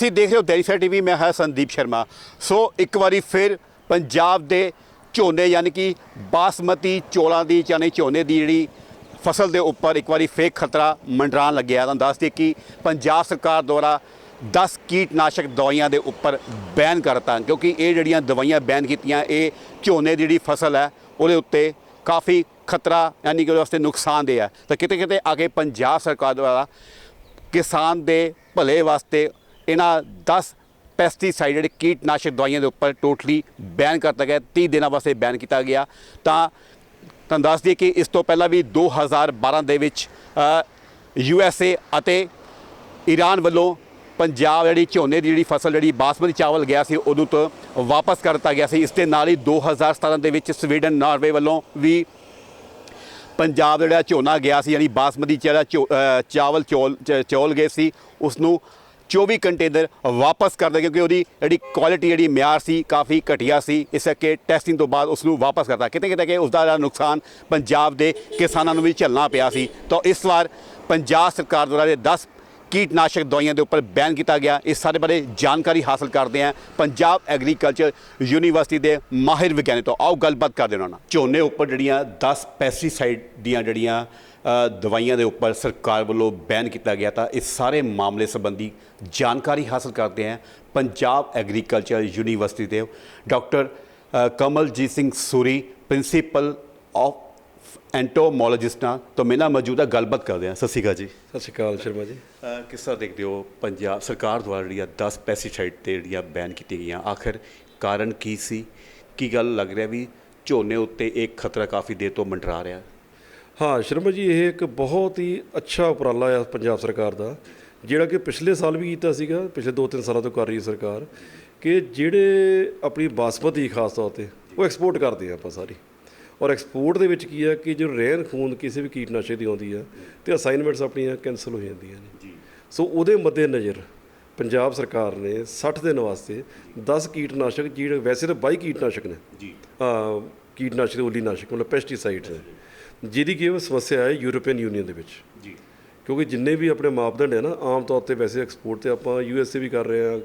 ਤੁਸੀਂ ਦੇਖ ਰਹੇ ਹੋ ਦੈਨਿਕ ਸਵੇਰਾ ਟੀਵੀ, ਮੈਂ ਹਾਂ ਸੰਦੀਪ ਸ਼ਰਮਾ। ਸੋ ਇੱਕ ਵਾਰੀ ਫਿਰ ਪੰਜਾਬ ਦੇ ਝੋਨੇ, ਯਾਨੀ ਕਿ ਬਾਸਮਤੀ ਚੋਲਾਂ ਦੀ, ਯਾਨੀ ਝੋਨੇ ਦੀ ਜਿਹੜੀ ਫਸਲ ਦੇ ਉੱਪਰ ਇੱਕ ਵਾਰੀ ਫੇਕ ਖਤਰਾ ਮੰਡਰਾਉਣ ਲੱਗਿਆ ਤਾਂ ਦੱਸ ਦਈਏ ਕਿ ਪੰਜਾਬ ਸਰਕਾਰ ਦੁਆਰਾ 10 ਕੀਟਨਾਸ਼ਕ ਦਵਾਈਆਂ ਦੇ ਉੱਪਰ ਬੈਨ ਕਰਤਾ ਕਿਉਂਕਿ ਇਹ ਜਿਹੜੀਆਂ ਦਵਾਈਆਂ ਬੈਨ ਕੀਤੀਆਂ, ਇਹ ਝੋਨੇ ਦੀ ਜਿਹੜੀ ਫਸਲ ਹੈ, ਉਹਦੇ ਉੱਤੇ ਕਾਫੀ ਖਤਰਾ, ਯਾਨੀ ਕਿ ਉਹਦੇ ਵਾਸਤੇ ਨੁਕਸਾਨਦੇਹ ਹੈ। ਤਾਂ ਕਿਤੇ ਕਿਤੇ ਆ ਕੇ ਪੰਜਾਬ ਸਰਕਾਰ ਦੁਆਰਾ ਕਿਸਾਨ ਦੇ ਭਲੇ ਵਾਸਤੇ ਇਹਨਾਂ 10 ਪੈਸਟੀਸਾਈਡ ਜਿਹੜੇ ਕੀਟਨਾਸ਼ਕ ਦਵਾਈਆਂ ਦੇ ਉੱਪਰ ਟੋਟਲੀ ਬੈਨ ਕਰਤਾ ਗਿਆ। 30 ਦਿਨਾਂ ਵਾਸਤੇ ਬੈਨ ਕੀਤਾ ਗਿਆ। ਤਾਂ ਤੁਹਾਨੂੰ ਦੱਸ ਦਈਏ ਕਿ ਇਸ ਤੋਂ ਪਹਿਲਾਂ ਵੀ 2012 ਦੇ ਵਿੱਚ ਯੂ ਐਸ ਏ ਅਤੇ ਈਰਾਨ ਵੱਲੋਂ ਪੰਜਾਬ ਜਿਹੜੀ ਝੋਨੇ ਦੀ ਜਿਹੜੀ ਫਸਲ ਜਿਹੜੀ ਬਾਸਮਤੀ ਚਾਵਲ ਗਿਆ ਸੀ ਉਦੋਂ ਤੋਂ ਵਾਪਸ ਕਰ ਦਿੱਤਾ ਗਿਆ ਸੀ। ਇਸ ਦੇ ਨਾਲ ਹੀ 2017 ਦੇ ਵਿੱਚ ਸਵੀਡਨ, ਨਾਰਵੇ ਵੱਲੋਂ ਵੀ ਪੰਜਾਬ ਦਾ ਜਿਹੜਾ ਝੋਨਾ ਗਿਆ ਸੀ, ਯਾਨੀ ਬਾਸਮਤੀ ਜਿਹੜਾ ਝੋ- ਚਾਵਲ ਚੌਲ, ਚ- ਚੌਲ ਗਏ ਸੀ ਉਸ ਨੂੰ 24 ਕੰਟੇਨਰ ਵਾਪਸ ਕਰ ਦਿੱਤਾ ਕਿਉਂਕਿ ਉਹਦੀ ਜਿਹੜੀ ਕੁਆਲਿਟੀ ਜਿਹੜੀ ਮਿਆਰ ਸੀ ਕਾਫੀ ਘਟੀਆ ਸੀ। ਇਸ ਕਰਕੇ ਟੈਸਟਿੰਗ ਤੋਂ ਬਾਅਦ ਉਸ ਨੂੰ ਵਾਪਸ ਕਰਤਾ। ਕਿਤੇ ਕਿਤੇ ਕਿ ਉਸ ਦਾ ਜਿਹੜਾ ਨੁਕਸਾਨ ਪੰਜਾਬ ਦੇ ਕਿਸਾਨਾਂ ਨੂੰ ਵੀ ਝੱਲਣਾ ਪਿਆ ਸੀ। ਤਾਂ ਇਸ ਵਾਰ ਪੰਜਾਬ ਸਰਕਾਰ ਦੁਆਰਾ ਇਹ 10 ਕੀਟਨਾਸ਼ਕ ਦਵਾਈਆਂ ਦੇ ਉੱਪਰ ਬੈਨ ਕੀਤਾ ਗਿਆ। ਇਸ ਸਾਰੇ ਬਾਰੇ ਜਾਣਕਾਰੀ ਹਾਸਲ ਕਰਦੇ ਹਾਂ ਪੰਜਾਬ ਐਗਰੀਕਲਚਰ ਯੂਨੀਵਰਸਿਟੀ ਦੇ ਮਾਹਿਰ ਵਿਗਿਆਨੀ ਤੋਂ। ਆਓ ਗੱਲਬਾਤ ਕਰਦੇ ਉਹਨਾਂ ਨਾਲ। ਝੋਨੇ ਉੱਪਰ ਜਿਹੜੀਆਂ 10 ਪੈਸਟੀਸਾਈਡ ਦੀਆਂ ਜਿਹੜੀਆਂ ਦਵਾਈਆਂ ਦੇ ਉੱਪਰ ਸਰਕਾਰ ਵੱਲੋਂ ਬੈਨ ਕੀਤਾ ਗਿਆ ਤਾਂ ਇਸ ਸਾਰੇ ਮਾਮਲੇ ਸੰਬੰਧੀ ਜਾਣਕਾਰੀ ਹਾਸਲ ਕਰਦੇ ਹਾਂ ਪੰਜਾਬ ਐਗਰੀਕਲਚਰ ਯੂਨੀਵਰਸਿਟੀ ਦੇ doctor Kamaljit Singh Suri principal of entomologist ਨਾਲ ਤੋਂ ਮੇਰੇ ਨਾਲ ਮੌਜੂਦਾ ਗੱਲਬਾਤ ਕਰਦੇ ਹਾਂ। ਸਤਿ ਸ਼੍ਰੀ ਅਕਾਲ ਜੀ। ਸਤਿ ਸ਼੍ਰੀ ਅਕਾਲ ਸ਼ਰਮਾ ਜੀ। ਕਿਸ ਤਰ੍ਹਾਂ ਦੇਖਦੇ ਹੋ ਪੰਜਾਬ ਸਰਕਾਰ ਦੁਆਰਾ ਜਿਹੜੀਆਂ 10 ਪੈਸਟੀਸਾਈਡ ਤੇ ਜਿਹੜੀਆਂ ਬੈਨ ਕੀਤੀਆਂ ਗਈਆਂ ਆਖਰ ਕਾਰਨ ਕੀ ਸੀ? ਕੀ ਗੱਲ ਲੱਗ ਰਿਹਾ ਵੀ ਝੋਨੇ ਉੱਤੇ ਇੱਕ ਖਤਰਾ ਕਾਫੀ ਦੇਰ ਤੋਂ ਮੰਡਰਾ ਰਿਹਾ? ਹਾਂ ਸ਼ਰਮਾ ਜੀ ਇਹ ਇੱਕ ਬਹੁਤ ਹੀ ਅੱਛਾ ਉਪਰਾਲਾ ਆ ਪੰਜਾਬ ਸਰਕਾਰ ਦਾ ਜਿਹੜਾ ਕਿ ਪਿਛਲੇ ਸਾਲ ਵੀ ਕੀਤਾ ਸੀਗਾ ਪਿਛਲੇ 2-3 ਸਾਲਾਂ ਤੋਂ ਕਰ ਰਹੀ ਹੈ ਸਰਕਾਰ ਕਿ ਜਿਹੜੇ ਆਪਣੀ ਬਾਸਮਤੀ ਖਾਸ ਤੌਰ ਤੇ ਉਹ ਐਕਸਪੋਰਟ ਕਰਦੇ ਆ ਆਪਾਂ ਸਾਰੀ। ਔਰ ਐਕਸਪੋਰਟ ਦੇ ਵਿੱਚ ਕੀ ਆ ਕਿ ਜੋ ਰਹਿਣ ਖੂਨ ਕਿਸੇ ਵੀ ਕੀਟਨਾਸ਼ਕ ਦੀ ਆਉਂਦੀ ਆ ਤੇ ਅਸਾਈਨਮੈਂਟਸ ਆਪਣੀਆਂ ਕੈਨਸਲ ਹੋ ਜਾਂਦੀਆਂ ਨੇ। ਜੀ। ਸੋ ਉਹਦੇ ਮੱਦੇ ਨਜ਼ਰ ਪੰਜਾਬ ਸਰਕਾਰ ਨੇ 60 ਦਿਨ ਵਾਸਤੇ 10 ਕੀਟਨਾਸ਼ਕ ਜਿਹੜੇ ਵੈਸੇ ਤਾਂ 22 ਕੀਟਨਾਸ਼ਕ ਨੇ। ਜੀ। ਅ, ਕੀਟਨਾਸ਼ਕ ਉਲੀ ਨਾਸ਼ਕ ਮਤਲਬ ਪੈਸਟੀਸਾਈਡਸ ਹੈ ਜਿਹਦੀ ਕਿ ਉਹ ਸਮੱਸਿਆ ਹੈ ਯੂਰੋਪੀਅਨ ਯੂਨੀਅਨ ਦੇ ਵਿੱਚ। ਜੀ। ਕਿਉਂਕਿ ਜਿੰਨੇ ਵੀ ਆਪਣੇ ਮਾਪਦੰਡ ਹੈ ਨਾ ਆਮ ਤੌਰ ਤੇ ਵੈਸੇ ਐਕਸਪੋਰਟ ਤੇ ਆਪਾਂ ਯੂ ਐਸ ਏ ਵੀ ਕਰ ਰਹੇ ਆ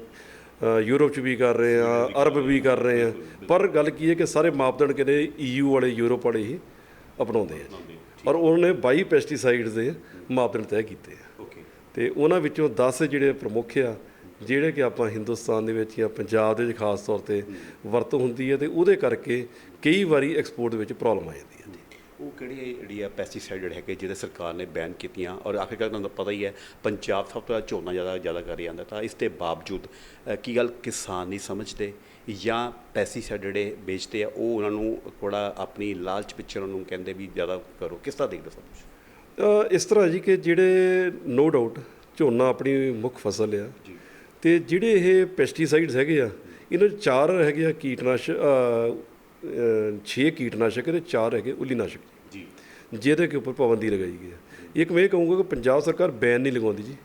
ਯੂਰਪ ਚ ਵੀ ਕਰ ਰਹੇ ਆ ਅਰਬ ਵੀ ਕਰ ਰਹੇ ਆ ਪਰ ਗੱਲ ਕੀ ਹੈ ਕਿ ਸਾਰੇ ਮਾਪਦੰਡ ਕਿਤੇ ਈਯੂ ਵਾਲੇ ਯੂਰਪ ਵਾਲੇ ਹੀ ਅਪਣਾਉਂਦੇ ਆ। ਔਰ ਉਹਨਾਂ ਨੇ 22 ਪੈਸਟੀਸਾਈਡਸ ਦੇ ਮਾਪਦੰਡ ਤੈਅ ਕੀਤੇ ਆ। ਓਕੇ। ਤੇ ਉਹਨਾਂ ਵਿੱਚੋਂ 10 ਜਿਹੜੇ ਪ੍ਰਮੁੱਖ ਆ ਜਿਹੜੇ ਕਿ ਆਪਾਂ ਹਿੰਦੁਸਤਾਨ ਦੇ ਵਿੱਚ ਜਾਂ ਪੰਜਾਬ ਦੇ ਵਿੱਚ ਖਾਸ ਤੌਰ ਤੇ ਵਰਤੋਂ ਹੁੰਦੀ ਹੈ ਤੇ ਉਹਦੇ ਕਰਕੇ ਕਈ ਵਾਰੀ ਐਕਸਪੋਰਟ ਦੇ ਵਿੱਚ ਪ੍ਰੋਬਲਮ ਆ ਜਾਂਦੀ ਹੈ। ਉਹ ਕਿਹੜੀ ਜਿਹੜੀ ਆ ਪੈਸਟੀਸਾਈਡ ਜਿਹੜੇ ਹੈਗੇ ਜਿਹਦੇ ਸਰਕਾਰ ਨੇ ਬੈਨ ਕੀਤੀਆਂ? ਔਰ ਆਖਿਰਕਾਰ ਤੁਹਾਨੂੰ ਪਤਾ ਹੀ ਹੈ ਪੰਜਾਬ ਸਭ ਤੋਂ ਜ਼ਿਆਦਾ ਝੋਨਾ ਜ਼ਿਆਦਾ ਜ਼ਿਆਦਾ ਕਰ ਜਾਂਦਾ ਤਾਂ ਇਸ ਦੇ ਬਾਵਜੂਦ ਕੀ ਗੱਲ ਕਿਸਾਨ ਨਹੀਂ ਸਮਝਦੇ ਜਾਂ ਪੈਸਟੀਸਾਈਡ ਜਿਹੜੇ ਵੇਚਦੇ ਆ ਉਹ ਉਹਨਾਂ ਨੂੰ ਥੋੜਾ ਆਪਣੀ ਲਾਲਚ ਪਿੱਛੇ ਉਹਨਾਂ ਨੂੰ ਕਹਿੰਦੇ ਵੀ ਜ਼ਿਆਦਾ ਕਰੋ। ਕਿਸ ਤਰ੍ਹਾਂ ਦੇਖਦੇ ਸਭ ਕੁਝ ਇਸ ਤਰ੍ਹਾਂ ਜੀ ਕਿ ਜਿਹੜੇ ਨੋ ਡਾਊਟ ਝੋਨਾ ਆਪਣੀ ਮੁੱਖ ਫਸਲ ਆ ਤੇ ਜਿਹੜੇ ਇਹ ਪੈਸਟੀਸਾਈਡਸ ਹੈਗੇ ਆ ਇਹਨਾਂ 'ਚ ਚਾਰ ਹੈਗੇ ਆ ਕੀਟਨਾਸ਼ਕ 6 ਕੀਟਨਾਸ਼ਕ ਤੇ ਚਾਰ ਹੈਗੇ ਉਲੀਨਾਸ਼ਕ। ਜੀ। ਜਿਹਦੇ ਕੇ ਉੱਪਰ ਪਾਬੰਦੀ ਲਗਾਈ ਗਈ ਹੈ। ਇੱਕ ਮੈਂ ਇਹ ਕਹੂੰਗਾ ਕਿ ਪੰਜਾਬ ਸਰਕਾਰ ਬੈਨ ਨਹੀਂ ਲਗਾਉਂਦੀ ਜੀ।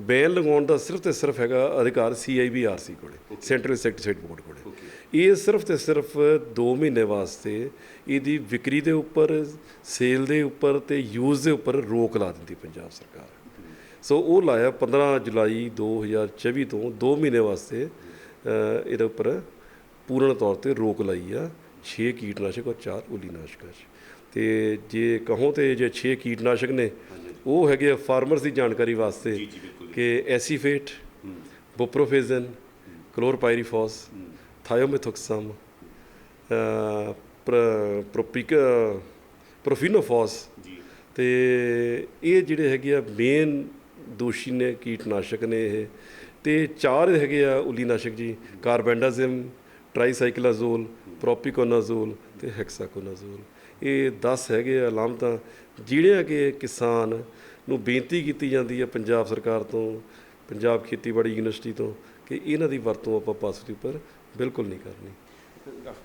ਬੈਨ ਲਗਾਉਣ ਦਾ ਸਿਰਫ ਤੇ ਸਿਰਫ ਹੈਗਾ ਅਧਿਕਾਰ ਸੀਆਈਬੀਆਰਸੀ ਕੋਲੇ ਸੈਂਟਰਲ ਇਨਸੈਕਟੀਸਾਈਡ ਬੋਰਡ ਕੋਲੇ। ਇਹ ਸਿਰਫ ਤੇ ਸਿਰਫ 2 ਮਹੀਨੇ ਵਾਸਤੇ ਇਹਦੀ ਵਿਕਰੀ ਦੇ ਉੱਪਰ ਸੇਲ ਦੇ ਉੱਪਰ ਤੇ ਯੂਜ਼ ਦੇ ਉੱਪਰ ਰੋਕ ਲਾ ਦਿੰਦੀ ਪੰਜਾਬ ਸਰਕਾਰ। ਸੋ ਉਹ ਲਾਇਆ 15 ਜੁਲਾਈ 2024 ਤੋਂ 2 ਮਹੀਨੇ ਵਾਸਤੇ ਇਹਦੇ ਉੱਪਰ ਪੂਰਨ ਤੌਰ ਤੇ ਰੋਕ ਲਾਈ ਆ। 6 ਕੀਟਨਾਸ਼ਕ ਔਰ 4 ਉਲੀਨਾਸ਼ਕਾਂ 'ਚ ਤੇ ਜੇ ਕਹੋ ਤੇ ਜੇ 6 ਕੀਟਨਾਸ਼ਕ ਨੇ ਉਹ ਹੈਗੇ ਆ ਫਾਰਮਰਸ ਦੀ ਜਾਣਕਾਰੀ ਵਾਸਤੇ ਕਿ ਐਸੀਫੇਟ ਬੁਪਰੋਫੇਜ਼ਨ ਕਲੋਰਪਾਇਰੀਫੋਸ ਥਾਇਓਮੈਥੋਕਸਮ ਪ੍ਰੋਪਿਕ ਪ੍ਰੋਫੀਨੋਫੋਸ। ਤੇ ਇਹ ਜਿਹੜੇ ਹੈਗੇ ਆ ਮੇਨ ਦੋਸ਼ੀ ਨੇ ਕੀਟਨਾਸ਼ਕ ਨੇ ਇਹ। ਤੇ ਚਾਰ ਹੈਗੇ ਆ ਉਲੀਨਾਸ਼ਕ ਜੀ ਕਾਰਬੈਂਡਾਜ਼ਮ ਟ੍ਰਾਈਸਾਈਕਲਾਜ਼ੋਲ ਪ੍ਰੋਪੀਕੋਨਾਜ਼ੋਲ ਤੇ ਹੈਕਸਾਕੋਨਾਜ਼ੋਲ ਇਹ 10 ਹੈਗੇ ਆ ਅਲਾਮਤਾਂ ਜਿਹੜੀਆਂ ਕਿ ਕਿਸਾਨ ਨੂੰ ਬੇਨਤੀ ਕੀਤੀ ਜਾਂਦੀ ਹੈ ਪੰਜਾਬ ਸਰਕਾਰ ਤੋਂ, ਪੰਜਾਬ ਖੇਤੀਬਾੜੀ ਯੂਨੀਵਰਸਿਟੀ ਤੋਂ, ਕਿ ਇਹਨਾਂ ਦੀ ਵਰਤੋਂ ਆਪਾਂ ਪਾਸ ਦੇ ਉੱਪਰ ਬਿਲਕੁਲ ਨਹੀਂ ਕਰਨੀ।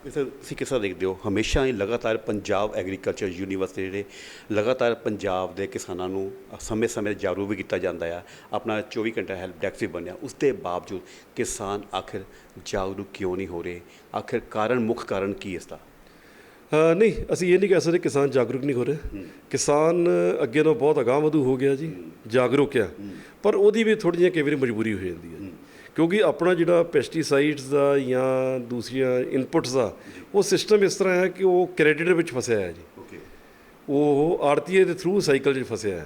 ਇਸ ਤੁਸੀਂ ਕਿਸ ਤਰ੍ਹਾਂ ਦੇਖਦੇ ਹੋ ਹਮੇਸ਼ਾ ਹੀ ਲਗਾਤਾਰ ਪੰਜਾਬ ਐਗਰੀਕਲਚਰ ਯੂਨੀਵਰਸਿਟੀ ਜਿਹੜੇ ਲਗਾਤਾਰ ਪੰਜਾਬ ਦੇ ਕਿਸਾਨਾਂ ਨੂੰ ਸਮੇਂ-ਸਮੇਂ ਜਾਗਰੂਕ ਵੀ ਕੀਤਾ ਜਾਂਦਾ ਆ ਆਪਣਾ 24 ਘੰਟਾ ਹੈਲਪ ਡੈਸਕ ਵੀ ਬਣਿਆ ਉਸ ਦੇ ਬਾਵਜੂਦ ਕਿਸਾਨ ਆਖਿਰ ਜਾਗਰੂਕ ਕਿਉਂ ਨਹੀਂ ਹੋ ਰਹੇ? ਆਖਿਰ ਕਾਰਨ ਮੁੱਖ ਕਾਰਨ ਕੀ ਇਸ ਦਾ? ਨਹੀਂ ਅਸੀਂ ਇਹ ਨਹੀਂ ਕਹਿ ਸਕਦੇ ਕਿਸਾਨ ਜਾਗਰੂਕ ਨਹੀਂ ਹੋ ਰਹੇ। ਕਿਸਾਨ ਅੱਗੇ ਨਾਲੋਂ ਬਹੁਤ ਅਗਾਂਹ ਵਧੂ ਹੋ ਗਿਆ ਜੀ ਜਾਗਰੂਕ ਆ। ਪਰ ਉਹਦੀ ਵੀ ਥੋੜ੍ਹੀ ਜਿਹੀ ਕਈ ਵਾਰੀ ਮਜਬੂਰੀ ਹੋ ਜਾਂਦੀ ਹੈ। ਕਿਉਂਕਿ ਆਪਣਾ ਜਿਹੜਾ ਪੈਸਟੀਸਾਈਡਸ ਦਾ ਜਾਂ ਦੂਸਰੀਆਂ ਇਨਪੁਟਸ ਦਾ ਉਹ ਸਿਸਟਮ ਇਸ ਤਰ੍ਹਾਂ ਹੈ ਕਿ ਉਹ ਕ੍ਰੈਡਿਟ ਵਿੱਚ ਫਸਿਆ ਹੈ ਜੀ। ਓਕੇ ਉਹ ਆੜਤੀਏ ਦੇ ਥਰੂ ਸਾਈਕਲ 'ਚ ਫਸਿਆ ਹੈ।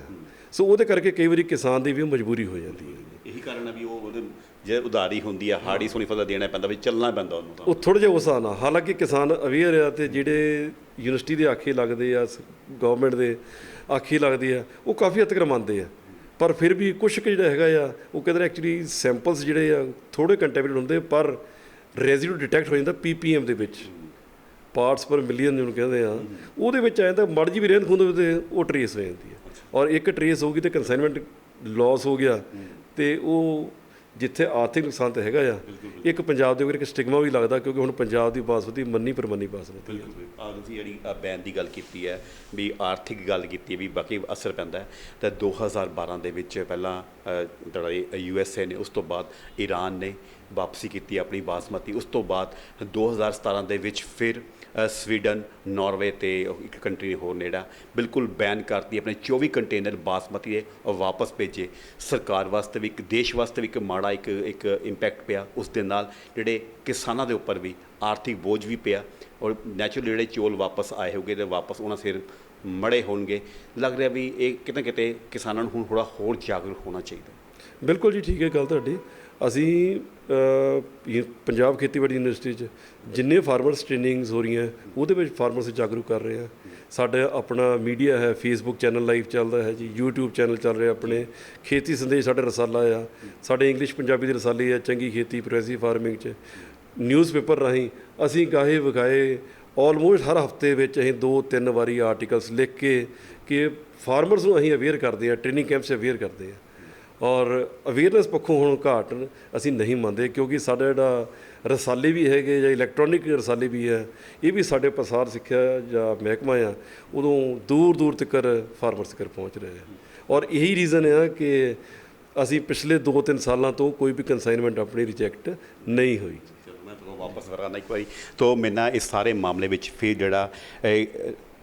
ਸੋ ਉਹਦੇ ਕਰਕੇ ਕਈ ਵਾਰੀ ਕਿਸਾਨ ਦੀ ਵੀ ਮਜਬੂਰੀ ਹੋ ਜਾਂਦੀ ਹੈ ਇਹੀ ਕਾਰਨ ਹੈ ਵੀ ਉਹ ਉਹਦੇ ਜੇ ਉਧਾਰੀ ਹੁੰਦੀ ਆ ਹਾੜੀ ਸੋਨੀ ਫਸਲ ਦੇਣਾ ਪੈਂਦਾ ਵੀ ਚੱਲਣਾ ਪੈਂਦਾ ਉਹਨੂੰ ਤਾਂ। ਉਹ ਥੋੜ੍ਹਾ ਜਿਹਾ ਉਸ ਨਾਲ ਹਾਲਾਂਕਿ ਕਿਸਾਨ ਅਵੇਅਰ ਆ ਤੇ ਜਿਹੜੇ ਯੂਨੀਵਰਸਿਟੀ ਦੇ ਆਖੇ ਲੱਗਦੇ ਆ ਗਵਰਨਮੈਂਟ ਦੇ ਆਖੇ ਲੱਗਦੇ ਆ ਉਹ ਕਾਫੀ ਹੱਦ ਤੱਕ ਮੰਨਦੇ ਆ। ਪਰ ਫਿਰ ਵੀ ਕੁਝ ਕੁ ਜਿਹੜਾ ਹੈਗਾ ਆ ਉਹ ਕਹਿੰਦੇ ਐਕਚੁਅਲੀ ਸੈਂਪਲਸ ਜਿਹੜੇ ਆ ਥੋੜੇ ਕੰਟੈਮਿਨੇਟ ਹੁੰਦੇ ਪਰ ਰੈਜ਼ੀਡੂ ਡਿਟੈਕਟ ਹੋ ਜਾਂਦਾ ਪੀਪੀਐਮ ਦੇ ਵਿੱਚ। ਪਾਰਟਸ ਪਰ ਮਿਲੀਅਨ ਜਿਹਨੂੰ ਕਹਿੰਦੇ ਆ। ਉਹਦੇ ਵਿੱਚ ਆ ਜਾਂਦਾ ਮੜ ਜੀ ਵੀ ਰਹਿੰਦ ਖੁੰਦ ਤੇ ਉਹ ਟਰੇਸ ਹੋ ਜਾਂਦੀ ਹੈ ਔਰ ਇੱਕ ਟਰੇਸ ਹੋਊਗੀ ਤੇ ਕਨਸਾਈਨਮੈਂਟ ਲਾਸ ਹੋ ਗਿਆ ਤੇ ਉਹ ਜਿੱਥੇ ਆਰਥਿਕ ਨੁਕਸਾਨ ਤਾਂ ਹੈਗਾ ਆ ਇੱਕ ਪੰਜਾਬ ਦੇ ਉੱਪਰ ਇੱਕ ਸਟਿਗਮਾ ਵੀ ਲੱਗਦਾ ਕਿਉਂਕਿ ਹੁਣ ਪੰਜਾਬ ਦੀ ਬਾਸਮਤੀ ਮੰਨੀ ਪਰਮੰਨੀ ਬਾਸਮਤੀ ਹੈ ਆ ਤੁਸੀਂ ਜਿਹੜੀ ਬੈਨ ਦੀ ਗੱਲ ਕੀਤੀ ਹੈ ਵੀ ਆਰਥਿਕ ਗੱਲ ਕੀਤੀ ਹੈ ਵੀ ਬਾਕੀ ਅਸਰ ਪੈਂਦਾ ਹੈ। ਤਾਂ 2012 ਦੇ ਵਿੱਚ ਪਹਿਲਾਂ ਜਿਹੜਾ ਯੂ ਐਸ ਏ ਨੇ ਉਸ ਤੋਂ ਬਾਅਦ ਈਰਾਨ ਨੇ ਵਾਪਸੀ ਕੀਤੀ ਆਪਣੀ ਬਾਸਮਤੀ। ਉਸ ਤੋਂ ਬਾਅਦ 2017 ਦੇ ਵਿੱਚ ਫਿਰ ਸਵੀਡਨ, ਨਾਰਵੇ ਤੇ ਇੱਕ ਕੰਟਰੀ ਹੋਰ ਨੇੜਾ ਬਿਲਕੁਲ ਬੈਨ ਕਰਤੀ, ਆਪਣੇ 24 ਕੰਟੇਨਰ ਬਾਸਮਤੀ ਦੇ ਉਹ ਵਾਪਸ ਭੇਜੇ। ਸਰਕਾਰ ਵਾਸਤੇ ਵੀ ਇੱਕ, ਦੇਸ਼ ਵਾਸਤੇ ਵੀ ਇੱਕ ਮਾੜਾ ਇੱਕ ਇੱਕ ਇੰਪੈਕਟ ਪਿਆ। ਉਸ ਦੇ ਨਾਲ ਜਿਹੜੇ ਕਿਸਾਨਾਂ ਦੇ ਉੱਪਰ ਵੀ ਆਰਥਿਕ ਬੋਝ ਵੀ ਪਿਆ ਔਰ ਨੈਚੁਰਲ ਜਿਹੜੇ ਚੋਲ ਵਾਪਸ ਆਏ ਹੋਗੇ ਤੇ ਵਾਪਸ ਉਹਨਾਂ ਸਿਰ ਮੜੇ ਹੋਣਗੇ। ਲੱਗ ਰਿਹਾ ਵੀ ਇਹ ਕਿਤੇ ਨਾ ਕਿਤੇ ਕਿਸਾਨਾਂ ਨੂੰ ਹੁਣ ਥੋੜਾ ਹੋਰ ਜਾਗਰੂਕ ਹੋਣਾ ਚਾਹੀਦਾ। ਬਿਲਕੁਲ ਜੀ, ਠੀਕ ਹੈ ਗੱਲ ਤੁਹਾਡੀ। ਅਸੀਂ ਪੰਜਾਬ ਖੇਤੀਬਾੜੀ ਯੂਨੀਵਰਸਿਟੀ 'ਚ ਜਿੰਨੇ ਫਾਰਮਰਸ ਟ੍ਰੇਨਿੰਗਸ ਹੋ ਰਹੀਆਂ, ਉਹਦੇ ਵਿੱਚ ਫਾਰਮਰਸ ਜਾਗਰੂਕ ਕਰ ਰਹੇ ਆ ਸਾਡਾ ਆਪਣਾ ਮੀਡੀਆ ਹੈ ਫੇਸਬੁੱਕ ਚੈਨਲ ਲਾਈਵ ਚੱਲਦਾ ਹੈ ਜੀ, YouTube ਚੈਨਲ ਚੱਲ ਰਿਹਾ ਆਪਣੇ। ਖੇਤੀ ਸੰਦੇਸ਼ ਸਾਡੇ ਰਸਾਲਾ ਆ। ਸਾਡੇ ਇੰਗਲਿਸ਼ ਪੰਜਾਬੀ ਦੇ ਰਸਾਲੇ ਆ, ਚੰਗੀ ਖੇਤੀ ਪ੍ਰੈਸੀ ਫਾਰਮਿੰਗ 'ਚ। ਨਿਊਜ਼ਪੇਪਰ ਰਾਹੀਂ ਅਸੀਂ ਗਾਹੇ ਵਿਖਾਏ ਆਲਮੋਸਟ ਹਰ ਹਫ਼ਤੇ ਵਿੱਚ ਅਸੀਂ ਦੋ ਤਿੰਨ ਵਾਰੀ ਆਰਟੀਕਲਸ ਲਿਖ ਕੇ ਕਿ ਫਾਰਮਰਸ ਨੂੰ ਅਸੀਂ ਅਵੇਅਰ ਕਰਦੇ ਆ ਟ੍ਰੇਨਿੰਗ ਕੈਂਪਸ ਅਵੇਅਰ ਕਰਦੇ ਆ ਔਰ ਅਵੇਅਰਨੈਸ ਪੱਖੋਂ ਹੁਣ ਘਾਟ ਅਸੀਂ ਨਹੀਂ ਮੰਨਦੇ, ਕਿਉਂਕਿ ਸਾਡਾ ਜਿਹੜਾ ਰਸਾਲੇ ਵੀ ਹੈਗੇ ਜਾਂ ਇਲੈਕਟ੍ਰੋਨਿਕ ਰਸਾਲੇ ਵੀ ਹੈ, ਇਹ ਵੀ ਸਾਡੇ ਪ੍ਰਸਾਰ ਸਿੱਖਿਆ ਜਾਂ ਮਹਿਕਮਾ ਆ, ਉਦੋਂ ਦੂਰ ਦੂਰ ਤੱਕ ਫਾਰਮਰਸ ਤੱਕ ਪਹੁੰਚ ਰਹੇ ਆ। ਔਰ ਇਹੀ ਰੀਜ਼ਨ ਆ ਕਿ ਅਸੀਂ ਪਿਛਲੇ 2-3 ਸਾਲਾਂ ਤੋਂ ਕੋਈ ਵੀ ਕੰਸਾਈਨਮੈਂਟ ਆਪਣੀ ਰਿਜੈਕਟ ਨਹੀਂ ਹੋਈ। ਮੈਂ ਤੁਹਾਨੂੰ ਵਾਪਸ ਵਰਾਨਾ ਇੱਕ ਵਾਰੀ। ਤੋਂ ਮੇਰੇ ਨਾਲ ਇਸ ਸਾਰੇ ਮਾਮਲੇ ਵਿੱਚ ਫਿਰ ਜਿਹੜਾ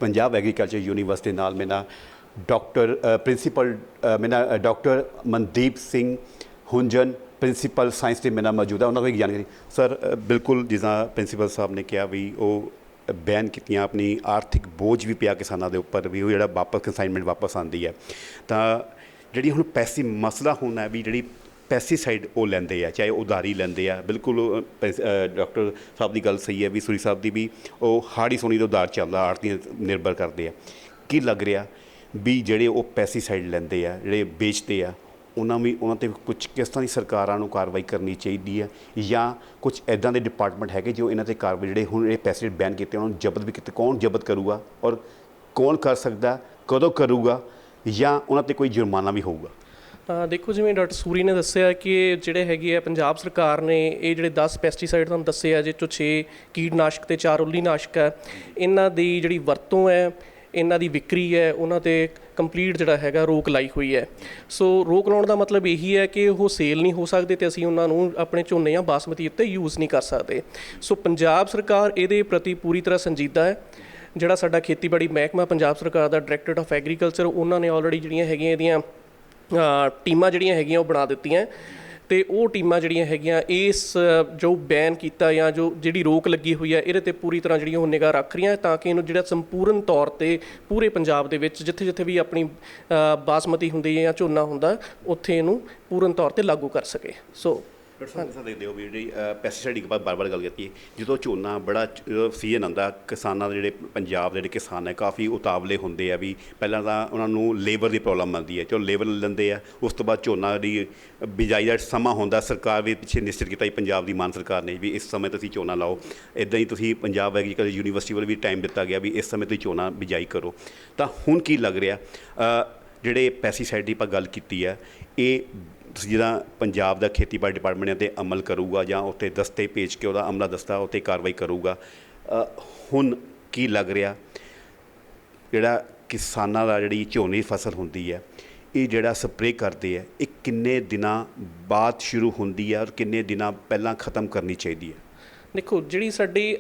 ਪੰਜਾਬ ਐਗਰੀਕਲਚਰ ਯੂਨੀਵਰਸਿਟੀ ਨਾਲ ਮੇਰੇ ਡਾਕਟਰ ਪ੍ਰਿੰਸੀਪਲ ਮੇਰੇ ਨਾਲ doctor Mandeep Singh Hunjan principal science ਦੇ ਮੇਰੇ ਨਾਲ ਮੌਜੂਦ ਉਹਨਾਂ ਕੋਲ ਜਾਣਕਾਰੀ। ਸਰ uh, ਬਿਲਕੁਲ ਜਿੱਦਾਂ ਪ੍ਰਿੰਸੀਪਲ ਸਾਹਿਬ ਨੇ ਕਿਹਾ ਵੀ ਉਹ ਬੈਨ ਕੀਤੀਆਂ ਆਪਣੀ ਆਰਥਿਕ ਬੋਝ ਵੀ ਪਿਆ ਕਿਸਾਨਾਂ ਦੇ ਉੱਪਰ ਵੀ ਉਹ ਜਿਹੜਾ ਵਾਪਸ ਕੰਸਾਈਨਮੈਂਟ ਵਾਪਸ ਆਉਂਦੀ ਹੈ। ਤਾਂ ਜਿਹੜੀ ਹੁਣ ਪੈਸੀ ਮਸਲਾ ਹੋਣਾ ਵੀ ਜਿਹੜੀ ਪੈਸਟੀਸਾਈਡ ਉਹ ਲੈਂਦੇ ਆ, ਚਾਹੇ ਉਧਾਰੀ ਲੈਂਦੇ ਆ। ਬਿਲਕੁਲ ਉਹ ਪੈਸ- ਡਾਕਟਰ ਸਾਹਿਬ ਦੀ ਗੱਲ ਸਹੀ ਹੈ ਵੀ ਸੂਰੀ ਸਾਹਿਬ ਦੀ ਵੀ ਉਹ ਹਾੜੀ ਸੋਨੀ ਦਾ ਉਧਾਰ ਚੱਲਦਾ ਆੜਤੀਆਂ ਨਿਰਭਰ ਕਰਦੇ ਆ। ਕੀ ਲੱਗ ਰਿਹਾ? ਵੀ ਜਿਹੜੇ ਉਹ ਪੈਸਟੀਸਾਈਡ ਲੈਂਦੇ ਆ, ਜਿਹੜੇ ਵੇਚਦੇ ਆ, ਉਹਨਾਂ ਵੀ, ਉਹਨਾਂ ਤੇ ਕੁਝ ਕਿਸ ਤਰ੍ਹਾਂ ਦੀ ਸਰਕਾਰਾਂ ਨੂੰ ਕਾਰਵਾਈ ਕਰਨੀ ਚਾਹੀਦੀ ਹੈ ਜਾਂ ਕੁਝ ਐਦਾਂ ਦੇ ਡਿਪਾਰਟਮੈਂਟ ਹੈਗੇ ਜੋ ਇਹਨਾਂ ਤੇ ਕਾਰਵਾਈ, ਜਿਹੜੇ ਹੁਣ ਇਹ ਪੈਸਟੀਸਾਈਡ ਬੈਨ ਕੀਤੇ, ਉਹਨਾਂ ਨੂੰ ਜ਼ਬਤ ਵੀ ਕੀਤੇ, ਕੌਣ ਜ਼ਬਤ ਕਰੂਗਾ? ਔਰ ਕੌਣ ਕਰ ਸਕਦਾ, ਕਦੋਂ ਕਰੂਗਾ? ਜਾਂ ਉਹਨਾਂ ਤੇ ਕੋਈ ਜੁਰਮਾਨਾ ਵੀ ਹੋਊਗਾ? ਦੇਖੋ, ਜਿਵੇਂ ਡਾਕਟਰ ਸੂਰੀ ਨੇ ਦੱਸਿਆ ਕਿ ਜਿਹੜੇ ਹੈਗੇ ਆ ਪੰਜਾਬ ਸਰਕਾਰ ਨੇ ਇਹ ਜਿਹੜੇ 10 ਪੈਸਟੀਸਾਈਡ ਤੁਹਾਨੂੰ ਦੱਸੇ ਆ ਜਿਹਦੇ ਚੋਂ 6 ਕੀਟਨਾਸ਼ਕ ਤੇ 4 ਉੱਲੀਨਾਸ਼ਕ ਹੈ ਇਹਨਾਂ ਦੀ ਜਿਹੜੀ ਵਰਤੋਂ ਹੈ ਇਹਨਾਂ ਦੀ ਵਿਕਰੀ ਹੈ, ਉਹਨਾਂ ਤੇ ਕੰਪਲੀਟ ਜਿਹੜਾ ਹੈਗਾ ਰੋਕ ਲਾਈ ਹੋਈ ਹੈ। ਸੋ ਰੋਕ ਲਾਉਣ ਦਾ ਮਤਲਬ ਇਹੀ ਹੈ ਕਿ ਉਹ ਸੇਲ ਨਹੀਂ ਹੋ ਸਕਦੇ ਤੇ ਅਸੀਂ ਉਹਨਾਂ ਨੂੰ ਆਪਣੇ ਝੋਨੇ ਜਾਂ ਬਾਸਮਤੀ ਉੱਤੇ ਯੂਜ਼ ਨਹੀਂ ਕਰ ਸਕਦੇ। ਸੋ ਪੰਜਾਬ ਸਰਕਾਰ ਇਹਦੇ ਪ੍ਰਤੀ ਪੂਰੀ ਤਰ੍ਹਾਂ ਸੰਜੀਦਾ ਹੈ। ਜਿਹੜਾ ਸਾਡਾ ਖੇਤੀਬਾੜੀ ਮਹਿਕਮਾ, ਪੰਜਾਬ ਸਰਕਾਰ ਦਾ ਡਾਇਰੈਕਟਰੇਟ ਆਫ ਐਗਰੀਕਲਚਰ ਉਹਨਾਂ ਨੇ ਆਲਰੇਡੀ ਜਿਹੜੀਆਂ ਹੈਗੀਆਂ ਇਹਦੀਆਂ ਟੀਮਾਂ ਜਿਹੜੀਆਂ ਹੈਗੀਆਂ ਉਹ ਬਣਾ ਦਿੱਤੀਆਂ। ਤੇ ਉਹ ਟੀਮਾਂ ਜਿਹੜੀਆਂ ਹੈਗੀਆਂ, ਇਸ ਜੋ ਬੈਨ ਕੀਤਾ ਜਾਂ ਜੋ ਜਿਹੜੀ ਰੋਕ ਲੱਗੀ ਹੋਈ ਹੈ ਇਹਦੇ ਤੇ ਪੂਰੀ ਤਰ੍ਹਾਂ ਜਿਹੜੀਆਂ ਉਹ ਨਿਗਾਹ ਰੱਖ ਰਹੀਆਂ, ਤਾਂ ਕਿ ਇਹਨੂੰ ਜਿਹੜਾ ਸੰਪੂਰਨ ਤੌਰ ਤੇ ਪੂਰੇ ਪੰਜਾਬ ਦੇ ਵਿੱਚ ਜਿੱਥੇ ਜਿੱਥੇ ਵੀ ਆਪਣੀ ਬਾਸਮਤੀ ਹੁੰਦੀ ਹੈ ਜਾਂ ਝੋਨਾ ਹੁੰਦਾ, ਉੱਥੇ ਇਹਨੂੰ ਪੂਰਨ ਤੌਰ ਤੇ ਲਾਗੂ ਕਰ ਸਕੇ। ਸੋ ਡਾਕਟਰ ਸਾਹਿਬ ਕਿਸਾ ਦੇਖਦੇ ਹੋ ਵੀ ਜਿਹੜੀ ਪੈਸਟੀਸਾਈਡ ਦੀ ਬਾਰ-ਬਾਰ ਗੱਲ ਕੀਤੀ ਜਦੋਂ ਝੋਨਾ ਬੜਾ ਸੀਜ਼ਨ ਆਉਂਦਾ, ਕਿਸਾਨਾਂ ਦੇ ਜਿਹੜੇ ਪੰਜਾਬ ਦੇ ਜਿਹੜੇ ਕਿਸਾਨ ਹੈ ਕਾਫੀ ਉਤਾਵਲੇ ਹੁੰਦੇ ਆ ਵੀ ਪਹਿਲਾਂ ਤਾਂ ਉਹਨਾਂ ਨੂੰ ਲੇਬਰ ਦੀ ਪ੍ਰੋਬਲਮ ਆਉਂਦੀ ਹੈ। ਚਲੋ ਲੇਬਰ ਲੈਂਦੇ ਆ, ਉਸ ਤੋਂ ਬਾਅਦ ਝੋਨਾ ਦੀ ਬਿਜਾਈ ਦਾ ਸਮਾਂ ਹੁੰਦਾ, ਸਰਕਾਰ ਵੀ ਪਿੱਛੇ ਨਿਸ਼ਚਿਤ ਕੀਤਾ ਜੀ ਪੰਜਾਬ ਦੀ ਮਾਨ ਸਰਕਾਰ ਨੇ ਵੀ ਇਸ ਸਮੇਂ ਤੁਸੀਂ ਝੋਨਾ ਲਾਓ। ਇਦਾਂ ਹੀ ਤੁਸੀਂ ਪੰਜਾਬ ਐਗਰੀਕਲਚਰ ਯੂਨੀਵਰਸਿਟੀ ਵੱਲ ਵੀ ਟਾਈਮ ਦਿੱਤਾ ਗਿਆ ਵੀ ਇਸ ਸਮੇਂ ਤੁਸੀਂ ਝੋਨਾ ਬਿਜਾਈ ਕਰੋ। ਤਾਂ ਹੁਣ ਕੀ ਲੱਗ ਰਿਹਾ? ਜਿਹੜੇ ਪੈਸਟੀਸਾਈਡ ਦੀ ਆਪਾਂ ਗੱਲ ਕੀਤੀ ਹੈ, ਇਹ ਤੁਸੀਂ ਜਿਹੜਾ ਪੰਜਾਬ ਦਾ ਖੇਤੀਬਾੜੀ ਡਿਪਾਰਟਮੈਂਟ ਤੇ ਅਮਲ ਕਰੂਗਾ ਜਾਂ ਉੱਤੇ ਦਸਤੇ ਭੇਜ ਕੇ ਉਹਦਾ ਅਮਲਾ ਦਸਤਾ ਉੱਤੇ ਕਾਰਵਾਈ ਕਰੂਗਾ ਹੁਣ ਕੀ ਲੱਗ ਰਿਹਾ? ਜਿਹੜਾ ਕਿਸਾਨਾਂ ਦਾ ਜਿਹੜੀ ਝੋਨੇ ਦੀ ਫਸਲ ਹੁੰਦੀ ਹੈ, ਇਹ ਜਿਹੜਾ ਸਪਰੇਅ ਕਰਦੇ ਆ ਇਹ ਕਿੰਨੇ ਦਿਨਾਂ ਬਾਅਦ ਸ਼ੁਰੂ ਹੁੰਦੀ ਹੈ ਔਰ ਕਿੰਨੇ ਦਿਨਾਂ ਪਹਿਲਾਂ ਖਤਮ ਕਰਨੀ ਚਾਹੀਦੀ ਹੈ? ਦੇਖੋ, ਜਿਹੜੀ ਸਾਡੀ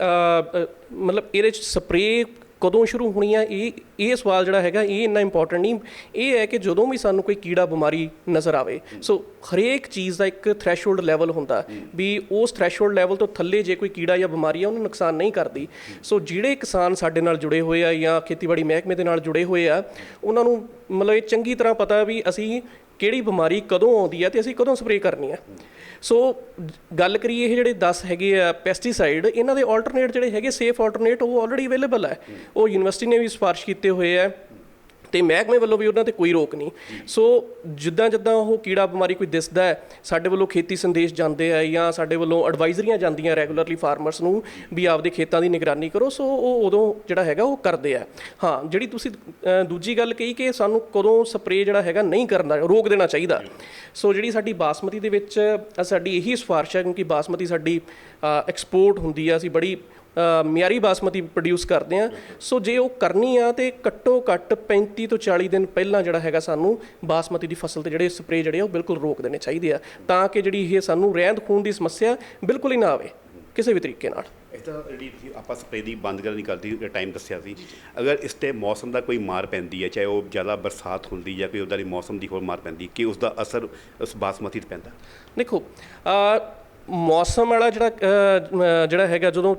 ਮਤਲਬ ਇਹਦੇ ਚ ਸਪਰੇਅ ਕਦੋਂ ਸ਼ੁਰੂ ਹੋਣੀ ਆ, ਇਹ ਇਹ ਸਵਾਲ ਜਿਹੜਾ ਹੈਗਾ, ਇਹ ਇੰਨਾ ਇੰਪੋਰਟੈਂਟ ਨਹੀਂ। ਇਹ ਹੈ ਕਿ ਜਦੋਂ ਵੀ ਸਾਨੂੰ ਕੋਈ ਕੀੜਾ, ਬਿਮਾਰੀ ਨਜ਼ਰ ਆਵੇ, ਸੋ ਹਰੇਕ ਚੀਜ਼ ਦਾ ਇੱਕ ਥ੍ਰੈਸ਼ੋਲਡ ਲੈਵਲ ਹੁੰਦਾ। ਵੀ ਉਸ ਥ੍ਰੈਸ਼ੋਲਡ ਲੈਵਲ ਤੋਂ ਥੱਲੇ ਜੇ ਕੋਈ ਕੀੜਾ ਜਾਂ ਬਿਮਾਰੀ ਆ, ਉਹਨੂੰ ਨੁਕਸਾਨ ਨਹੀਂ ਕਰਦੀ। ਸੋ ਜਿਹੜੇ ਕਿਸਾਨ ਸਾਡੇ ਨਾਲ ਜੁੜੇ ਹੋਏ ਆ ਜਾਂ ਖੇਤੀਬਾੜੀ ਮਹਿਕਮੇ ਦੇ ਨਾਲ ਜੁੜੇ ਹੋਏ ਆ, ਉਹਨਾਂ ਨੂੰ ਮਤਲਬ ਇਹ ਚੰਗੀ ਤਰ੍ਹਾਂ ਪਤਾ ਵੀ ਅਸੀਂ ਕਿਹੜੀ ਬਿਮਾਰੀ ਕਦੋਂ ਆਉਂਦੀ ਹੈ ਤੇ ਅਸੀਂ ਕਦੋਂ ਸਪਰੇਅ ਕਰਨੀ ਹੈ ਸੋ ਗੱਲ ਕਰੀਏ ਇਹ ਜਿਹੜੇ 10 ਹੈਗੇ ਆ ਪੈਸਟੀਸਾਈਡ ਇਹਨਾਂ ਦੇ ਆਲਟਰਨੇਟ ਜਿਹੜੇ ਹੈਗੇ ਸੇਫ ਆਲਟਰਨੇਟ ਉਹ ਆਲਰੇਡੀ ਅਵੇਲੇਬਲ ਹੈ ਉਹ ਯੂਨੀਵਰਸਿਟੀ ਨੇ ਵੀ ਸਿਫਾਰਿਸ਼ ਕੀਤੇ ਹੋਏ ਆ। ਤੇ ਮਹਿਕਮੇ ਵੱਲੋਂ ਵੀ ਉਹਨਾਂ ਤੇ ਕੋਈ ਰੋਕ ਨਹੀਂ। ਸੋ ਜਿੱਦਾਂ ਜਿੱਦਾਂ ਉਹ ਕੀੜਾ ਬਿਮਾਰੀ ਕੋਈ ਦਿਸਦਾ ਹੈ, ਸਾਡੇ ਵੱਲੋਂ ਖੇਤੀ ਸੰਦੇਸ਼ ਜਾਂਦੇ ਆ ਜਾਂ ਸਾਡੇ ਵੱਲੋਂ ਐਡਵਾਈਜ਼ਰੀਆਂ ਜਾਂਦੀਆਂ ਰੈਗੂਲਰਲੀ ਫਾਰਮਰਸ ਨੂੰ ਵੀ ਆਪਦੇ ਖੇਤਾਂ ਦੀ ਨਿਗਰਾਨੀ ਕਰੋ, ਸੋ ਉਹ ਉਦੋਂ ਜਿਹੜਾ ਹੈਗਾ ਉਹ ਕਰਦੇ ਆ। ਹਾਂ, ਜਿਹੜੀ ਤੁਸੀਂ ਦੂਜੀ ਗੱਲ ਕਹੀ ਕਿ ਸਾਨੂੰ ਕਦੋਂ ਸਪਰੇਅ ਜਿਹੜਾ ਹੈਗਾ ਨਹੀਂ ਕਰਨਾ, ਰੋਕ ਦੇਣਾ ਚਾਹੀਦਾ। ਸੋ ਜਿਹੜੀ ਸਾਡੀ ਬਾਸਮਤੀ ਦੇ ਵਿੱਚ, ਸਾਡੀ ਇਹੀ ਸਿਫਾਰਿਸ਼ ਹੈ ਕਿਉਂਕਿ ਬਾਸਮਤੀ ਸਾਡੀ ਐਕਸਪੋਰਟ ਹੁੰਦੀ ਆ, ਅਸੀਂ ਬੜੀ ਮਿਆਰੀ ਬਾਸਮਤੀ ਪ੍ਰੋਡਿਊਸ ਕਰਦੇ ਆ ਸੋ ਜੇ ਉਹ ਕਰਨੀ ਆ ਤੇ ਘੱਟੋ ਘੱਟ 35 ਤੋਂ 40 ਦਿਨ ਪਹਿਲਾਂ ਜਿਹੜਾ ਹੈਗਾ ਸਾਨੂੰ ਬਾਸਮਤੀ ਦੀ ਫਸਲ ਤੇ ਜਿਹੜੇ ਸਪਰੇਅ ਜਿਹੜੇ ਆ ਉਹ ਬਿਲਕੁਲ ਰੋਕ ਦੇਣੇ ਚਾਹੀਦੇ ਆ। ਤਾਂ ਕਿ ਜਿਹੜੀ ਇਹ ਸਾਨੂੰ ਰਹਿੰਦ ਖੂਨ ਦੀ ਸਮੱਸਿਆ ਬਿਲਕੁਲ ਹੀ ਨਾ ਆਵੇ ਕਿਸੇ ਵੀ ਤਰੀਕੇ ਨਾਲ। ਇਹ ਤਾਂ ਜਿਹੜੀ ਆਪਾਂ ਸਪਰੇ ਦੀ ਬੰਦ ਕਰਨ ਦੀ ਕਰਦੀ ਟਾਈਮ ਦੱਸਿਆ ਸੀ ਅਗਰ ਇਸ ਤੇ ਮੌਸਮ ਦਾ ਕੋਈ ਮਾਰ ਪੈਂਦੀ ਹੈ ਚਾਹੇ ਉਹ ਜ਼ਿਆਦਾ ਬਰਸਾਤ ਹੁੰਦੀ ਜਾਂ ਕੋਈ ਦੀ ਮੌਸਮ ਦੀ ਹੋਰ ਮਾਰ ਪੈਂਦੀ ਕਿ ਉਸ ਦਾ ਅਸਰ ਉਸ ਬਾਸਮਤੀ ਤੇ ਪੈਂਦਾ? ਦੇਖੋ ਅ, ਮੌਸਮ ਵਾਲਾ ਜਿਹੜਾ ਜਿਹੜਾ ਹੈਗਾ ਜਦੋਂ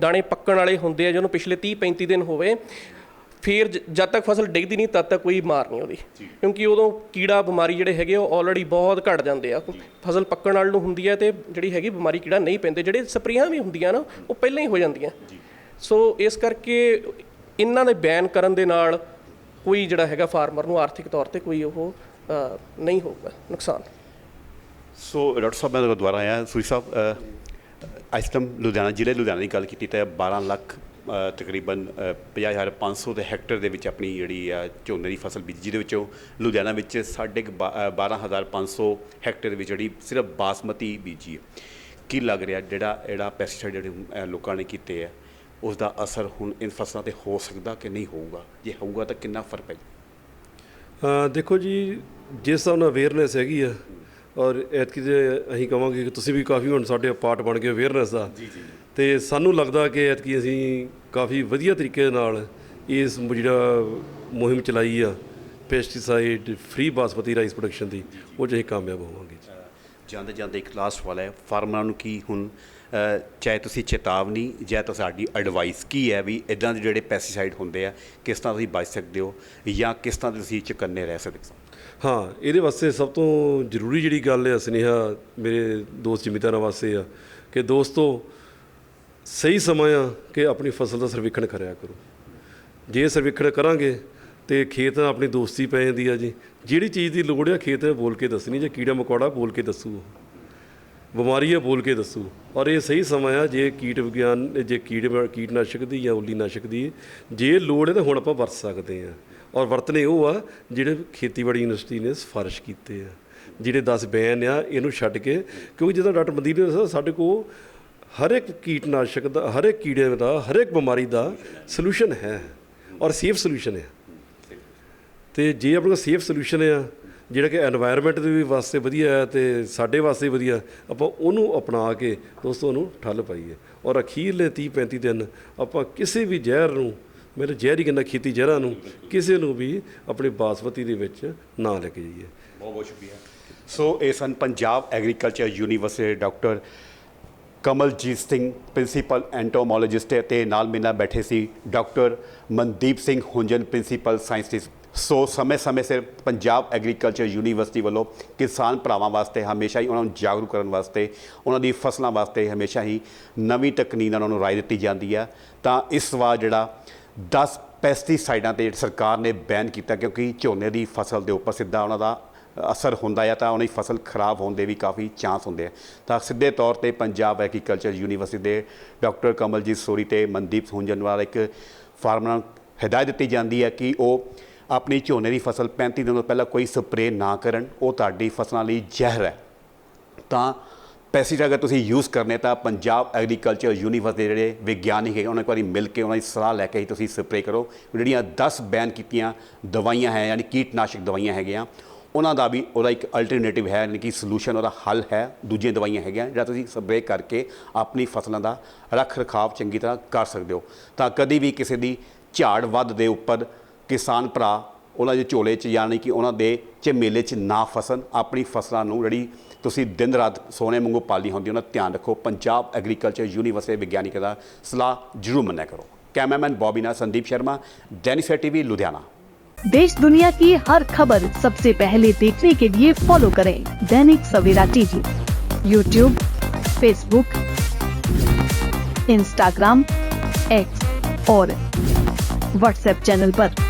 ਦਾਣੇ ਪੱਕਣ ਵਾਲੇ ਹੁੰਦੇ ਆ ਜਦੋਂ ਪਿਛਲੇ 30 35 ਦਿਨ ਹੋਵੇ ਫਿਰ ਜਦ ਤੱਕ ਫਸਲ ਡਿੱਗਦੀ ਨਹੀਂ ਤਦ ਤੱਕ ਕੋਈ ਮਾਰ ਨਹੀਂ ਉਹਦੀ। ਕਿਉਂਕਿ ਉਦੋਂ ਕੀੜਾ ਬਿਮਾਰੀ ਜਿਹੜੇ ਹੈਗੇ ਉਹ ਆਲਰੇਡੀ ਬਹੁਤ ਘਟ ਜਾਂਦੇ ਆ। ਫਸਲ ਪੱਕਣ ਵਾਲ ਨੂੰ ਹੁੰਦੀ ਹੈ ਤੇ ਜਿਹੜੀ ਹੈਗੀ ਬਿਮਾਰੀ ਕੀੜਾ ਨਹੀਂ ਪੈਂਦੇ। ਜਿਹੜੇ ਸਪਰੇਆਂ ਵੀ ਹੁੰਦੀਆਂ ਨਾ ਉਹ ਪਹਿਲਾਂ ਹੀ ਹੋ ਜਾਂਦੀਆਂ। ਸੋ ਇਸ ਕਰਕੇ ਇਹਨਾਂ ਦੇ ਬੈਨ ਕਰਨ ਦੇ ਨਾਲ ਕੋਈ ਜਿਹੜਾ ਹੈਗਾ ਫਾਰਮਰ ਨੂੰ ਆਰਥਿਕ ਤੌਰ ਤੇ ਕੋਈ ਉਹ ਨਹੀਂ ਹੋਊਗਾ। ਨੁਕਸਾਨ। ਸੋ ਡਾਕਟਰ ਸਾਹਿਬ ਮੈਂ ਦੁਬਾਰਾ ਆਇਆ ਸੂਈ ਸਾਹਿਬ ਅ, ਇਸ ਟਾਈਮ ਲੁਧਿਆਣਾ ਜ਼ਿਲ੍ਹੇ ਲੁਧਿਆਣਾ ਦੀ ਗੱਲ ਕੀਤੀ ਤਾਂ 12 ਲੱਖ ਅ, ਤਕਰੀਬਨ ਅ, 50500 ਦੇ ਹੈਕਟਰ ਦੇ ਵਿੱਚ ਆਪਣੀ ਜਿਹੜੀ ਆ ਝੋਨੇ ਦੀ ਫਸਲ ਬੀਜੀ ਜਿਹਦੇ ਵਿੱਚੋਂ ਲੁਧਿਆਣਾ ਵਿੱਚ ਸਾਢੇ ਕੁ ਬਾ- ਅ, 12500 ਹੈਕਟਰ ਦੇ ਵਿੱਚ ਜਿਹੜੀ ਸਿਰਫ ਬਾਸਮਤੀ ਬੀਜੀ ਹੈ। ਕੀ ਲੱਗ ਰਿਹਾ ਜਿਹੜਾ ਜਿਹੜਾ ਪੈਸਟੀਸਾਈਡ ਜਿਹੜੇ ਲੋਕਾਂ ਨੇ ਕੀਤੇ ਆ ਉਸ ਦਾ ਅਸਰ ਹੁਣ ਇਨ ਫਸਲਾਂ ਤੇ ਹੋ ਸਕਦਾ ਕਿ ਨਹੀਂ ਹੋਊਗਾ? ਜੇ ਹੋਊਗਾ ਤਾਂ ਕਿੰਨਾ ਫ਼ਰਕ ਪੈ ਦੇਖੋ ਜੀ ਜਿਸ ਹਿਸਾਬ ਨਾਲ ਅਵੇਅਰਨੈਸ ਹੈਗੀ ਆ ਔਰ ਐਤਕੀ ਜੇ ਅਸੀਂ ਕਵਾਂਗੇ ਕਿ ਤੁਸੀਂ ਵੀ ਕਾਫੀ ਹੁਣ ਸਾਡੇ ਪਾਰਟ ਬਣ ਗਏ ਅਵੇਅਰਨੈਸ ਦਾ। ਜੀ ਜੀ। ਤੇ ਸਾਨੂੰ ਲੱਗਦਾ ਕਿ ਐਤਕੀ ਅਸੀਂ ਕਾਫੀ ਵਧੀਆ ਤਰੀਕੇ ਦੇ ਨਾਲ ਇਸ ਜਿਹੜਾ ਮੁਹਿੰਮ ਚਲਾਈ ਆ pesticide free basmati rice production ਦੀ ਉਹ ਅਸੀਂ ਕਾਮਯਾਬ ਹੋਵਾਂਗੇ ਜਾਂਦੇ ਜਾਂਦੇ ਇੱਕ ਲਾਸਟ ਸਵਾਲ ਹੈ ਫਾਰਮਰਾਂ ਨੂੰ ਕੀ ਹੁਣ ਚਾਹੇ ਤੁਸੀਂ ਚੇਤਾਵਨੀ ਜਾਂ ਤਾਂ ਸਾਡੀ ਐਡਵਾਈਸ ਕੀ ਹੈ ਵੀ ਇਦਾਂ ਦੇ ਜਿਹੜੇ ਪੈਸਟੀਸਾਈਡ ਹੁੰਦੇ ਆ ਕਿਸ ਤਰ੍ਹਾਂ ਤੁਸੀਂ ਬਚ ਸਕਦੇ ਹੋ ਜਾਂ ਕਿਸ ਤਰ੍ਹਾਂ ਤੁਸੀਂ ਚੁਕੰਨੇ ਰਹਿ ਸਕਦੇ ਹੋ? ਹਾਂ, ਇਹਦੇ ਵਾਸਤੇ ਸਭ ਤੋਂ ਜ਼ਰੂਰੀ ਜਿਹੜੀ ਗੱਲ ਹੈ ਸੁਨੇਹਾ ਮੇਰੇ ਦੋਸਤ ਜ਼ਿਮੀਦਾਰਾਂ ਵਾਸਤੇ ਆ ਕਿ ਦੋਸਤੋ, ਸਹੀ ਸਮਾਂ ਆ ਕਿ ਆਪਣੀ ਫਸਲ ਦਾ ਸਰਵੇਖਣ ਕਰਿਆ ਕਰੋ। ਜੇ ਸਰਵੇਖਣ ਕਰਾਂਗੇ ਤੇ ਖੇਤ ਨਾਲ ਆਪਣੀ ਦੋਸਤੀ ਪੈ ਜਾਂਦੀ ਆ ਜੀ। ਜਿਹੜੀ ਚੀਜ਼ ਦੀ ਲੋੜ ਆ ਖੇਤ ਨੇ ਬੋਲ ਕੇ ਦੱਸਣੀ ਜੇ ਕੀੜਾ ਮਕੌੜਾ ਬੋਲ ਕੇ ਦੱਸੂ। ਬਿਮਾਰੀ ਆ ਬੋਲ ਕੇ ਦੱਸੂ। ਔਰ ਇਹ ਸਹੀ ਸਮਾਂ ਆ ਜੇ ਕੀਟ ਵਿਗਿਆਨ, ਜੇ ਕੀੜ, ਕੀਟਨਾਸ਼ਕ ਦੀ ਜਾਂ ਉਲੀ ਨਾਸ਼ਕ ਦੀ ਜੇ ਲੋੜ ਹੈ ਤਾਂ ਹੁਣ ਆਪਾਂ ਵਰਤ ਸਕਦੇ ਆ। ਔਰ ਵਰਤਨੇ ਉਹ ਆ, ਜਿਹੜੇ ਖੇਤੀਬਾੜੀ ਯੂਨੀਵਰਸਿਟੀ ਨੇ ਸਿਫਾਰਿਸ਼ ਕੀਤੇ ਆ। ਜਿਹੜੇ 10 ਬੈਨ ਆ, ਇਹਨੂੰ ਛੱਡ ਕੇ, ਕਿਉਂਕਿ ਜਦੋਂ ਡਾਕਟਰ ਮਦੀਨ ਨੇ ਦੱਸਿਆ, ਸਾਡੇ ਕੋਲ ਹਰ ਇੱਕ ਕੀਟਨਾਸ਼ਕ ਦਾ, ਹਰ ਇੱਕ ਕੀੜੇ ਦਾ, ਹਰ ਇੱਕ ਬਿਮਾਰੀ ਦਾ ਸੋਲੂਸ਼ਨ ਹੈ ਔਰ ਸੇਫ ਸੋਲੂਸ਼ਨ ਹੈ। ਤੇ ਜੇ ਆਪਣੇ ਕੋਲ ਸੇਫ ਸੋਲੂਸ਼ਨ ਆ, ਜਿਹੜਾ ਕਿ এনवायरमेंट ਦੇ ਵੀ ਵਾਸਤੇ ਵਧੀਆ ਹੈ ਤੇ ਸਾਡੇ ਵਾਸਤੇ ਵਧੀਆ, ਆਪਾਂ ਉਹਨੂੰ ਅਪਣਾ ਕੇ ਦੋਸਤੋ ਉਹਨੂੰ ਠੱਲ ਪਾਈਏ। ਔਰ ਅਖੀਰਲੇ 30 35 ਦਿਨ ਆਪਾਂ ਕਿਸੇ ਵੀ ਜ਼ਹਿਰ ਨੂੰ ਮੇਰੇ ਜ਼ਹਿਰੀ ਕਿੰਨਾ ਖੇਤੀ ਜ਼ਹਿਰਾਂ ਨੂੰ ਕਿਸੇ ਨੂੰ ਵੀ ਆਪਣੇ ਬਾਸਮਤੀ ਦੇ ਵਿੱਚ ਨਾ ਲੈ ਕੇ ਜਾਈਏ। ਬਹੁਤ ਬਹੁਤ ਸ਼ੁਕਰੀਆ। ਸੋ ਇਹ ਸਨ Punjab agriculture university doctor Kamaljit Singh, principal entomologist ਤੇ ਨਾਲ ਮੇਰੇ ਨਾਲ ਬੈਠੇ ਸੀ doctor Mandeep Singh Hunjan, principal scientist. So ਸਮੇਂ-ਸਮੇਂ ਸਿਰ ਪੰਜਾਬ ਐਗਰੀਕਲਚਰ ਯੂਨੀਵਰਸਿਟੀ ਵੱਲੋਂ ਕਿਸਾਨ ਭਰਾਵਾਂ ਵਾਸਤੇ ਹਮੇਸ਼ਾ ਹੀ ਉਹਨਾਂ ਨੂੰ ਜਾਗਰੂਕ ਕਰਨ ਵਾਸਤੇ, ਉਹਨਾਂ ਦੀ ਫਸਲਾਂ ਵਾਸਤੇ ਹਮੇਸ਼ਾ ਹੀ ਨਵੀਂ ਤਕਨੀਕ ਨਾਲ ਉਹਨਾਂ ਨੂੰ ਰਾਏ ਦਿੱਤੀ ਜਾਂਦੀ ਹੈ। ਤਾਂ ਇਸ ਵਾਰ ਜਿਹੜਾ 10 ਪੈਸਟੀਸਾਈਡਾਂ ਤੇ ਸਰਕਾਰ ਨੇ ਬੈਨ ਕੀਤਾ ਕਿਉਂਕਿ ਝੋਨੇ ਦੀ ਫਸਲ ਦੇ ਉੱਪਰ ਸਿੱਧਾ ਉਹਨਾਂ ਦਾ ਅਸਰ ਹੁੰਦਾ ਹੈ ਤਾਂ ਉਹਨਾਂ ਦੀ ਫਸਲ ਖਰਾਬ ਹੋਣ ਦੇ ਵੀ ਕਾਫੀ ਚਾਂਸ ਹੁੰਦੇ ਆ। ਤਾਂ ਸਿੱਧੇ ਤੌਰ ਤੇ ਪੰਜਾਬ ਐਗਰੀਕਲਚਰ ਯੂਨੀਵਰਸਿਟੀ ਦੇ ਡਾਕਟਰ ਕਮਲਜੀਤ ਸੋਰੀ ਤੇ ਮਨਦੀਪ ਹੁੰਜਨ ਵਾਲਾ ਇੱਕ ਫਾਰਮਰਾਂ ਨੂੰ ਹਦਾਇਤ ਦਿੱਤੀ ਜਾਂਦੀ ਹੈ ਕਿ ਉਹ ਆਪਣੀ ਝੋਨੇ ਦੀ ਫਸਲ 35 ਦਿਨ ਤੋਂ ਪਹਿਲਾਂ ਕੋਈ ਸਪਰੇਅ ਨਾ ਕਰਨ, ਉਹ ਤੁਹਾਡੀ ਫਸਲਾਂ ਲਈ ਜ਼ਹਿਰ ਹੈ। ਤਾਂ ਪੈਸਟੀਸਾਈਡ ਅਗਰ ਤੁਸੀਂ ਯੂਜ਼ ਕਰਨੇ ਤਾਂ ਪੰਜਾਬ ਐਗਰੀਕਲਚਰ ਯੂਨੀਵਰਸਿਟੀ ਦੇ ਜਿਹੜੇ ਵਿਗਿਆਨੀ ਹੈਗੇ, ਉਹਨਾਂ ਇੱਕ ਵਾਰੀ ਮਿਲ ਕੇ ਉਹਨਾਂ ਦੀ ਸਲਾਹ ਲੈ ਕੇ ਹੀ ਤੁਸੀਂ ਸਪਰੇਅ ਕਰੋ। ਜਿਹੜੀਆਂ 10 ਬੈਨ ਕੀਤੀਆਂ ਦਵਾਈਆਂ ਹੈ, ਯਾਨੀ ਕੀਟਨਾਸ਼ਕ ਦਵਾਈਆਂ ਹੈਗੀਆਂ, ਉਹਨਾਂ ਦਾ ਵੀ ਉਹਦਾ ਇੱਕ ਅਲਟਰਨੇਟਿਵ ਹੈ, ਯਾਨੀ ਕਿ ਸੋਲੂਸ਼ਨ ਉਹਦਾ ਹੱਲ ਹੈ, ਦੂਜੀਆਂ ਦਵਾਈਆਂ ਹੈਗੀਆਂ, ਜਿਹੜਾ ਤੁਸੀਂ ਸਪਰੇਅ ਕਰਕੇ ਆਪਣੀ ਫਸਲਾਂ ਦਾ ਰੱਖ ਰਖਾਵ ਚੰਗੀ ਤਰ੍ਹਾਂ ਕਰ ਸਕਦੇ ਹੋ। ਤਾਂ ਕਦੀ ਵੀ ਕਿਸੇ ਦੀ ਝਾੜ ਵੱਧ ਦੇ ਉੱਪਰ ਕਿਸਾਨ ਭਰਾ, ਉਹਨਾਂ ਦੇ ਝੋਲੇ 'ਚ, ਯਾਨੀ ਕਿ ਉਹਨਾਂ ਦੇ ਝਮੇਲੇ 'ਚ ਨਾ ਫਸਣ, ਆਪਣੀ ਫਸਲਾਂ ਨੂੰ ਜਿਹੜੀ ਤੁਸੀਂ ਦਿਨ ਰਾਤ ਸੋਨੇ ਵਾਂਗੂ ਪਾਲੀ ਹੁੰਦੀ ਉਹਨਾਂ ਧਿਆਨ ਰੱਖੋ ਪੰਜਾਬ ਐਗਰੀਕਲਚਰ ਯੂਨੀਵਰਸਿਟੀ ਵਿਗਿਆਨਿਕ ਦਾ ਸਲਾਹ ਜ਼ਰੂਰ ਮੰਨਿਆ ਕਰੋ कैमरामैन बॉबी ना संदीप शर्मा डेनिफे टीवी लुधियाना देश दुनिया की हर खबर सबसे पहले देखने के लिए फॉलो करें Dainik Savera TV YouTube Facebook Instagram X और व्हाट्सएप चैनल पर।